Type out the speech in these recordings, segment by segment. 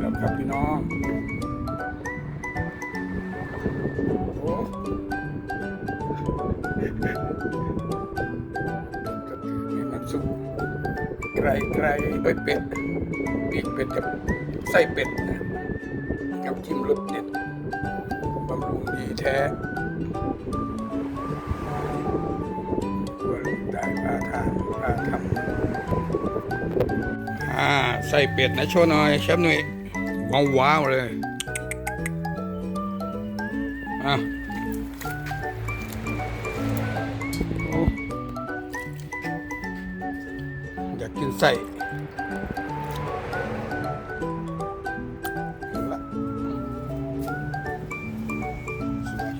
แล้วครับพี่น้องโอ้นี่มันสุกไกรไกรใบเป็ดปีกเป็ดกับไส้เป็ดนะกับจิ้มรสเด็ดบำรุงดีแท้ำอ่าไส้เป็ดนะโชว์หน่อยเชฟหนุ่ยว้าวว้าวเลย อะอยากกินไส้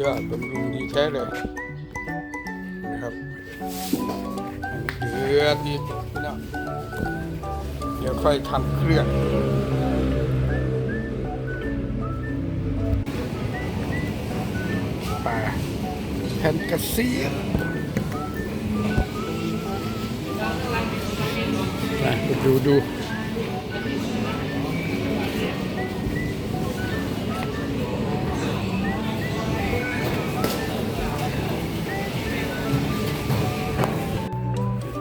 ยอดบำรุงดีแท้เลยนะครับเดือดดีน้องเดี๋ยวค่อยทำเครื่องปลาแผ่นกระเซียนนะไปดูดู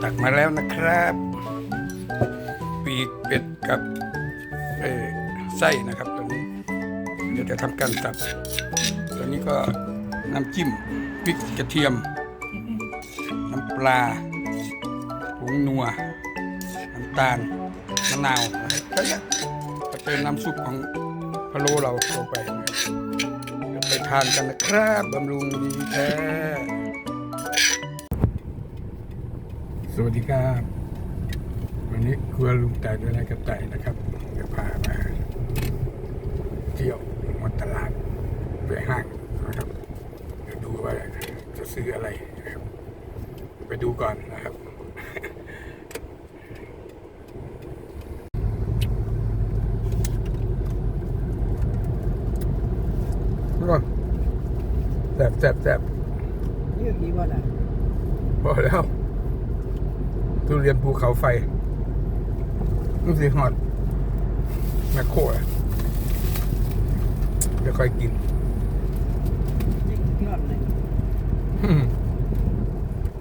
ตักมาแล้วนะครับ กับไส้นะครับตัวนี้ เดี๋ยวจะทำการตับตัวนี้ก็น้ำจิ้มพริกกระเทียม น้ำปลาผงนัว น้ำตาลมะนาวแค่นี้จะเป็นน้ำซุปของพะโล้เราลงไปเดี๋ยวไปทานกันนะครับบำรุงดีแท้สวัสดีครับ วันนี้ครัวลุงแต่ด้วยนายกระต่ายนะครับจะพามาเที่ยวมาตลาดไปห้างนะครับเดี๋ยวดูว่าจะซื้ออะไรนะครับ ไปดูก่อนนะครับก่อนแสบแสบแสบยืดดีบ่ล่ะพอแล้วทุเรียนภูเขาไฟ รู้สิฮอตแมคโครอะเดี๋ยวค่อยกินยิ่งยอดเลยอืม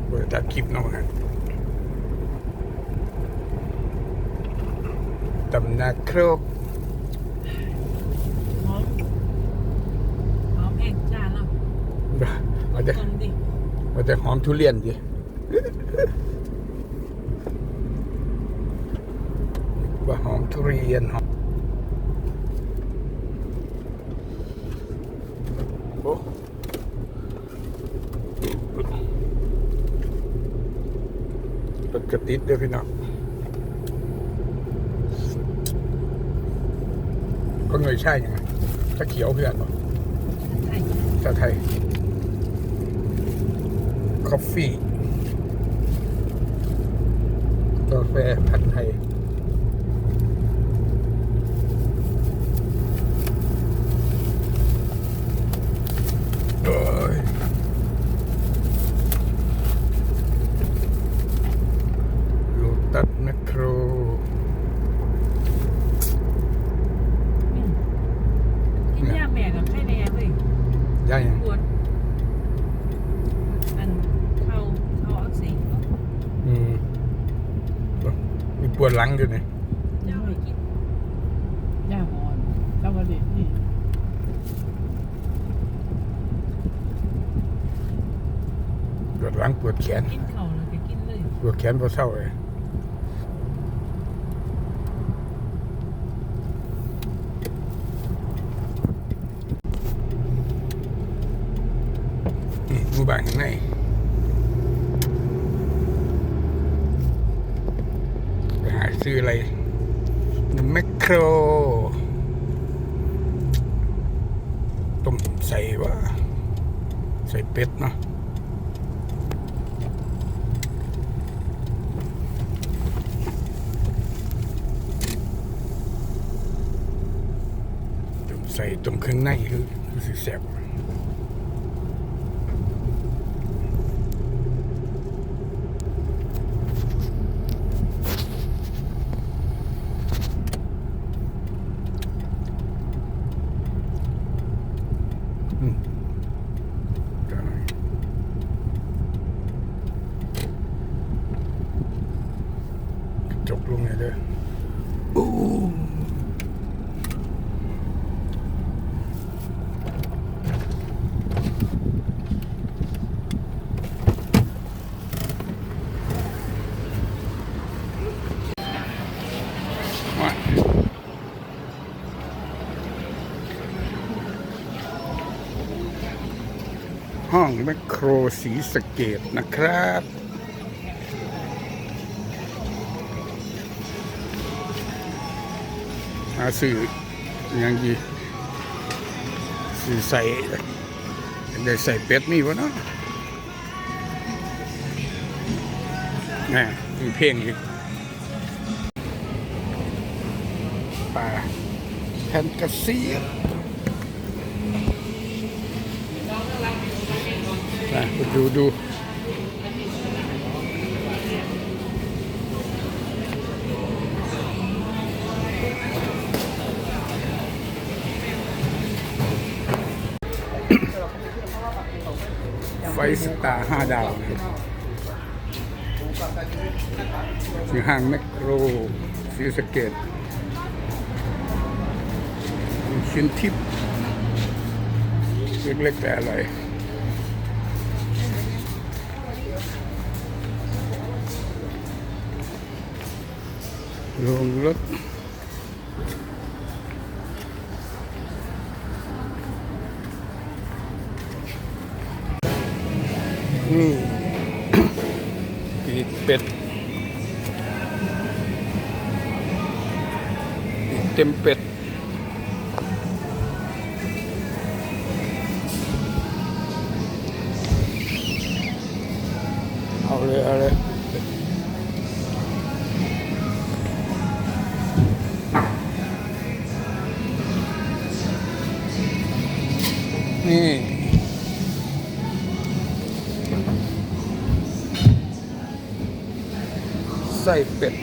เปิดตัดคลิปเนาะฮะตำนาโครกหอมหอมแห้งจ้าเนาะมันจะตรงดิมันจะหอมทุเรียนดิ ว่าหอมทุเรียนหอมโอ้เป็นกระติดด้วยพี่น้องก็เงยใช่ยังไงถ้าเขียวเพื่อนบอกใช่ชาไทยคอฟฟี่กาแฟพันธุ์ไทย โอ้ยโลตัสแมคโคร อืมกินยาแม่กับไข้แดงเว้ย ได้ยัง ปวดอันเข้าเข้าอักเสบเนาะ อืมมีปวดหลังอยู่เนี่ย ยาไม่กินยาหอนแล้วก็เด็ดนี่ ป วดหลังปวดแขนกินเข่าแล้วก็กินเลยปวดแขนปวดเศร้าเลยนี่หมู่บ้านข้างในไปหาซื้ออะไรน้ำแมคโครต้มใส่ว่า ใส่เป็ดเนาะ ต้ม ใส่ตรงเครื่องในคือคือสิแซ่บ จกลงเลยเด้อโอ้มาห้อง แมคโครสีสเกตนะครับหาสื่ออย่างดีสื่อใส่ได้ใส่เป็ดนี่วะเนาะนี่มีเพลงอีกป่าแผ่นกระเซีย นะดูดูไฟสตาร์ห้าดาวนะครับที่ห้างแมคโครซีสเกตชิ้นทิพย์เล็กๆแต่อะไรลง รถนี่ปีกเป็ดปีกเต็มเป็ดเอาเลยเอาเลย ส้เป็ด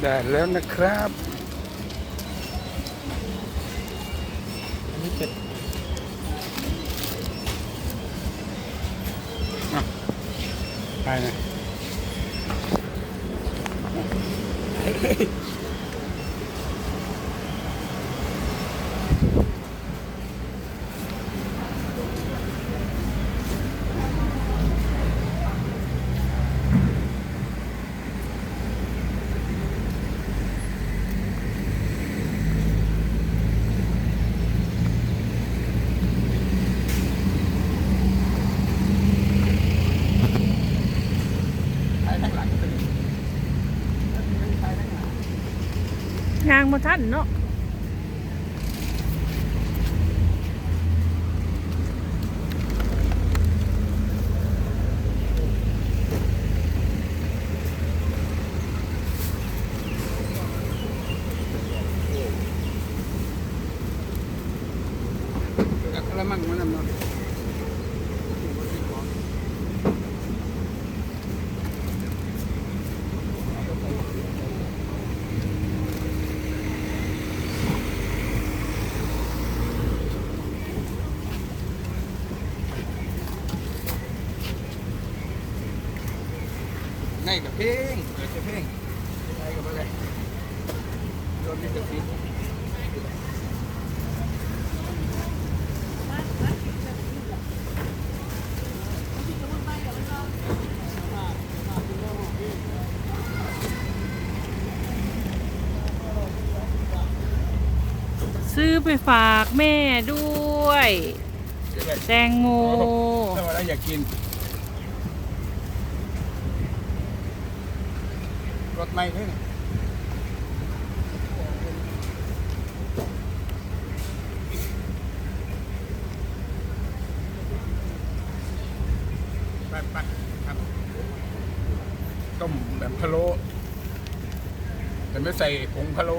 ได้แล้วนะครับอันนี้เป็ดไปนะไปทางหลังไปเลย ยางมาท่านเนาะ แล้วกระมังมันนำเนาะ ngay cả phim rồi cái phim đây cả đây rồi đi cái phim ซื้อไปฝากแม่ด้วย แตงโมถ้าว่าเราอยากกิน รถไม่ขึ้นไปไปครับต้มแบบพะโล้แต่ไม่ใส่ผงพะโล้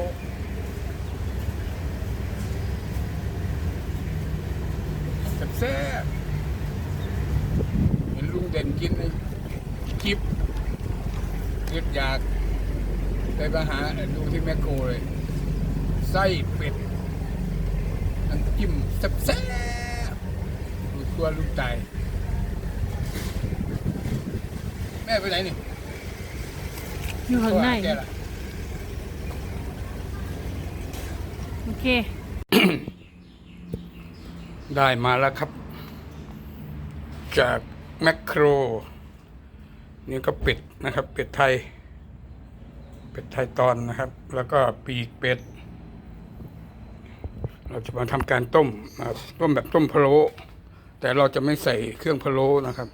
แซ่บๆเห็นลุงเด่นกินในคลิปเรียกอยากไปมาหาดูที่แมคโครเลย ไส้เป็ดน้ำจิ้มแซ่บๆดูตัวลูกไตม่ไปไหนนี่อยู่ข้างใน แกล่ะโอเค ได้มาแล้วครับ จากแมคโคร นี่ก็เป็ดนะครับ เป็ดไทย เป็ดไทยตอนนะครับ แล้วก็ปีกเป็ด เราจะมาทำการต้มนะครับต้มแบบต้มพะโล้แต่เราจะไม่ใส่เครื่องพะโล้นะครับ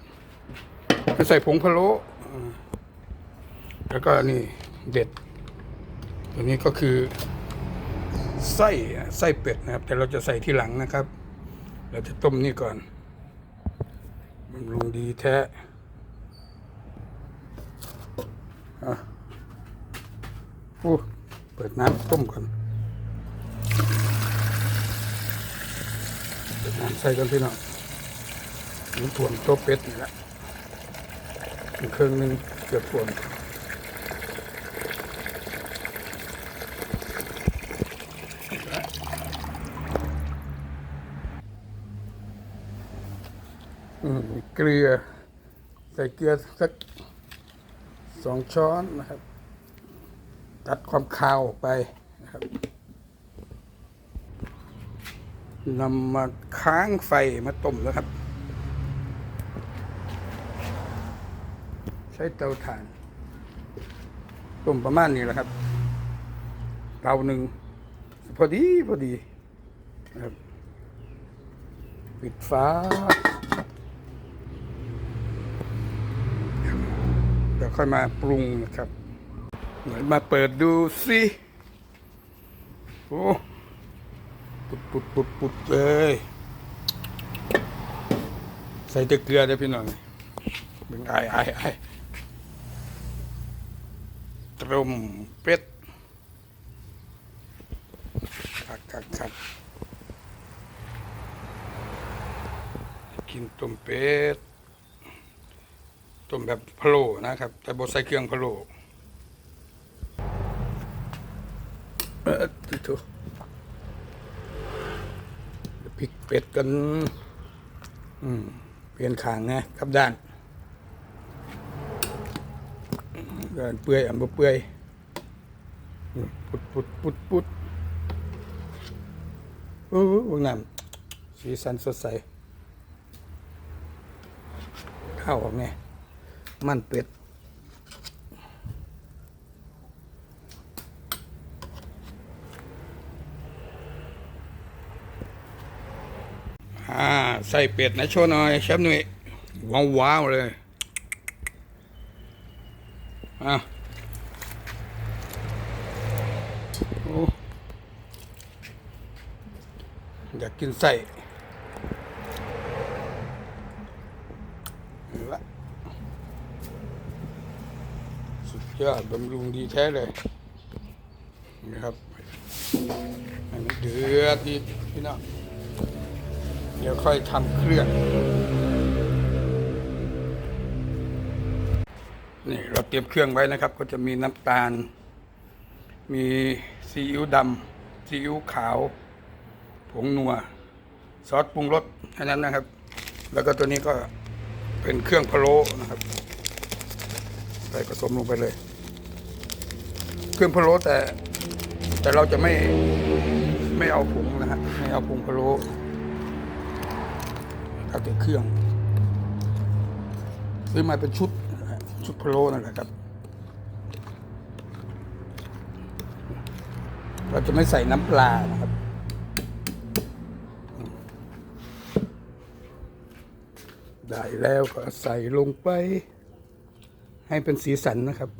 ไม่ใส่ผงพะโล้แล้วก็นี่เด็ด ตัวนี้ก็คือไส้ไส้เป็ดนะครับ แต่เราจะใส่ที่หลังนะครับ เราจะต้มนี่ก่อนบำรุงดีแท้อะโอ้เปิดน้ำต้มก่อน ใส่กันพี่น้องมันถ่วมโต๊ะเป็ดนี่แหละเครื่องหนึงเกือบถ่วมอืมเกลือ ใส่เกลือสักสองช้อนนะครับ ตัดความคาวออกไปนะครับนำมา ค้างไฟมาต้มแล้วครับ ใช้เตาถ่านต้มประมาณนี้แหละครับเตาหนึ่งพอดีพอดีครับปิดฟ้าเดี๋ยวค่อยมาปรุงนะครับ เหมือนมาเปิดดูสิโอ้ ปุดปุดปุดปุดเลย ใส่ต่เกลือเด้พี่น้องเบิ่งไอ้ไอ้ไอ้ตรมเป็ดคักคักคักกินต้มเป็ดต้มแบบพะโล้นะครับ แต่บดใส่เครื่องพะโล้เออติโตพริกเป็ดกัน อืม เปลี่ยนขางนะกับด้านเดินเปื่อยอันบ่เปื่อยปุดปุดปุดปุดโอ้โหน้ำสีสันสดใสข้าวออกไงมันเป็ด อ่าใส่เป็ดนะโชว์หน่อยเชฟหนุ่ยว้าวว้าวเลยอะอยากกินไส้นี่ละสุดยอดบำรุงดีแท้เลยนะครับให้มันเดือดดีพี่น้อง เดี๋ยวค่อยทำเครื่อง นี่เราเตรียมเครื่องไว้นะครับ ก็จะมีน้ำตาล มีซีอิ๊วดำซีอิ๊วขาว ผงนัว ซอสปรุงรสแค่นั้นนะครับ แล้วก็ตัวนี้ก็เป็นเครื่องพะโล้นะครับใส่ผสมลงไปเลย เครื่องพะโล้แต่ แต่เราจะไม่ไม่เอาผงนะฮะไม่เอาผงพะโล้ เอาแต่เครื่องซื้อมาเป็นชุดชุดพะโล้นั่นแหละครับ เราจะไม่ใส่น้ำปลานะครับได้แล้วก็ใส่ลงไป ให้เป็นสีสันนะครับ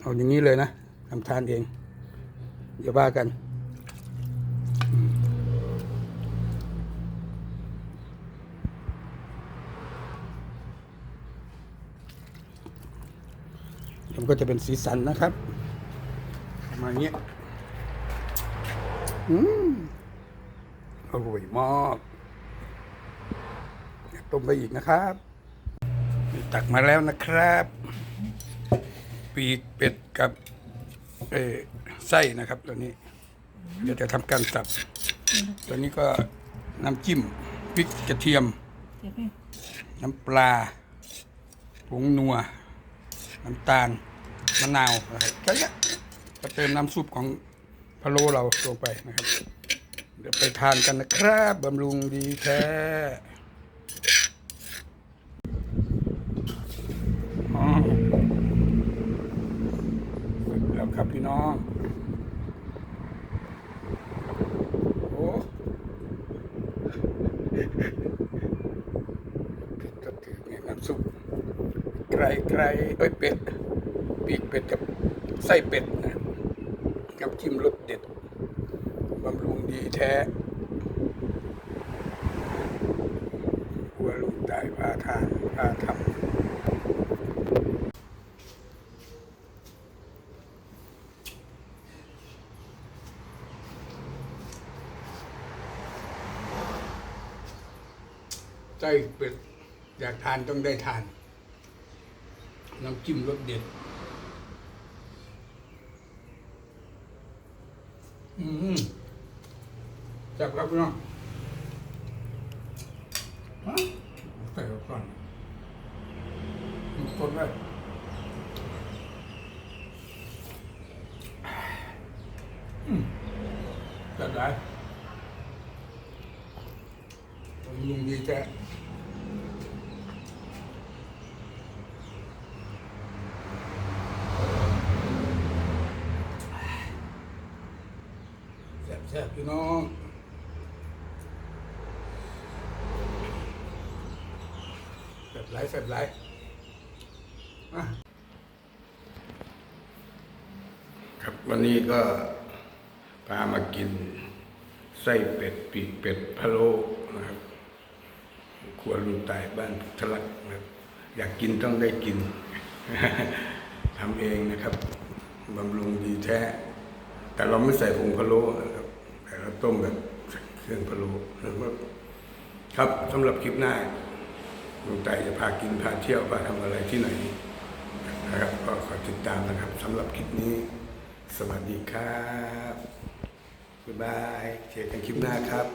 เอาอย่างนี้เลยนะทำทานเองอย่าว่ากัน มันก็จะเป็นสีสันนะครับประมาณนี้อืมอร่อยมากเดี๋ยวต้มไปอีกนะครับ ตักมาแล้วนะครับ ปีกเป็ดกับเออไส้นะครับตัวนี้ เดี๋ยวจะทำการสับตัวนี้ก็น้ำจิ้มพริกกระเทียมเดี๋ยวไปน้ำปลาผงนัว น้ำตาล มะนาวนะครับแค่นี้ก็เติมน้ำซุปของพะโล้เราลงไปนะครับ เดี๋ยวไปทานกันนะครับบำรุงดีแท้อ๋อแล้วครับพี่น้องโอ้ก็ถือเนี่ยน้ำซุปไก่ไก่เอ้ยเป็ด ปีกเป็ดกับไส้เป็ดนะกับจิ้มรสเด็ดบำรุงดีแท้กลัวลูกตายพาทานพาทำไส้เป็ดอยากทานต้องได้ทานน้ำจิ้มรสเด็ด อืมจับครับพี่น้องฮะแต่ก่อนกดไว้อืมจับได้ผมลุงดีแท้แซ่บๆพี่น้องแบบไรแบบไรมาครับวันนี้ก็พามากินไส้เป็ดปีกเป็ดพะโล้นะครับครัวลุงตายบ้านทะลักนะครับอยากกินต้องได้กินทำเองนะครับบำรุงดีแท้ แต่เราไม่ใส่ผงพะโล้ ต้มแบบเครื่องพะโล้นะครับครับสำหรับคลิปหน้าลุงไต่จะพากินพาเที่ยวพาทำอะไรที่ไหนนะครับก็ขอติดตามนะครับสำหรับคลิปนี้ สวัสดีครับบ๊ายบายเจอกันคลิปหน้าครับ